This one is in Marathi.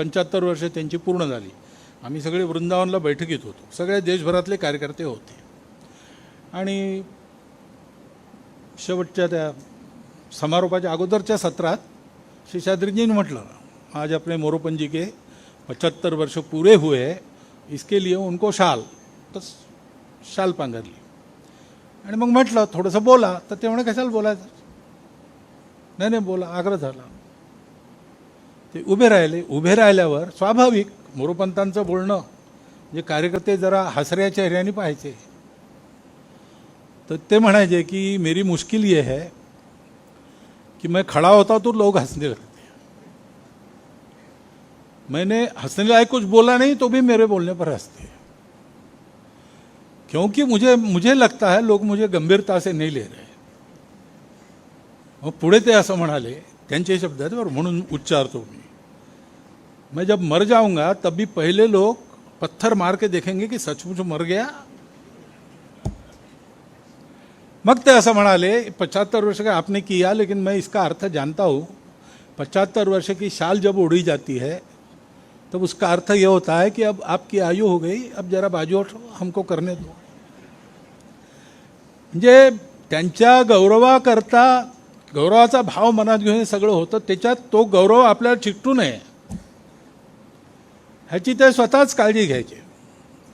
पंच्याहत्तर वर्ष त्यांची पूर्ण झाली. आम्ही सगळे वृंदावनला बैठकीत होतो. सगळे देशभरातले कार्यकर्ते होते. आणि शेवटच्या त्या समारोपाच्या अगोदरच्या सत्रात शेषाद्रीजींनी म्हटलं आज आपले मोरोपंजी के पचहत्तर वर्ष पूरे हुए इसके लिए उनको शाल. तर शाल पांघरली. आणि मग म्हटलं थोडंसं बोला. तर ते म्हणे कशाला बोलायचं? नाही नाही बोला आग्रह झाला. ते उभे राहिले. उभे राहिल्यावर स्वाभाविक मोरोपंतांचं बोलणं जे कार्यकर्ते जरा हसऱ्या चेहऱ्याने पाहायचे. तर ते म्हणायचे की मेरी मुश्किल ये है कि मैं खड़ा होता तो लोग हंसने लगते मैंने हंसने लायक कुछ बोला नहीं तो भी मेरे बोलने पर हंसते क्योंकि मुझे मुझे लगता है लोग मुझे गंभीरता से नहीं ले रहे मग पुढे ते असं म्हणाले त्यांचे शब्द आहेत बरं म्हणून उच्चारतो मी. मैं जब मर जाऊंगा तब भी पहले लोग पत्थर मार के देखेंगे कि सचमुच मर गया। मग ते असं म्हणाले पचहत्तर वर्ष का आपने किया लेकिन मैं इसका अर्थ जानता हूँ। पचहत्तर वर्ष की शाल जब उड़ी जाती है तब उसका अर्थ ये होता है कि अब आपकी आयु हो गई अब जरा बाजू हमको करने दो। म्हणजे त्यांच्या गौरवाकरता गौरवाचा भाव मनात घेऊन हे सगळं होतं त्याच्यात तो गौरव आपल्याला चिकटू नये। ह्याची ते स्वतःच काळजी घ्यायची.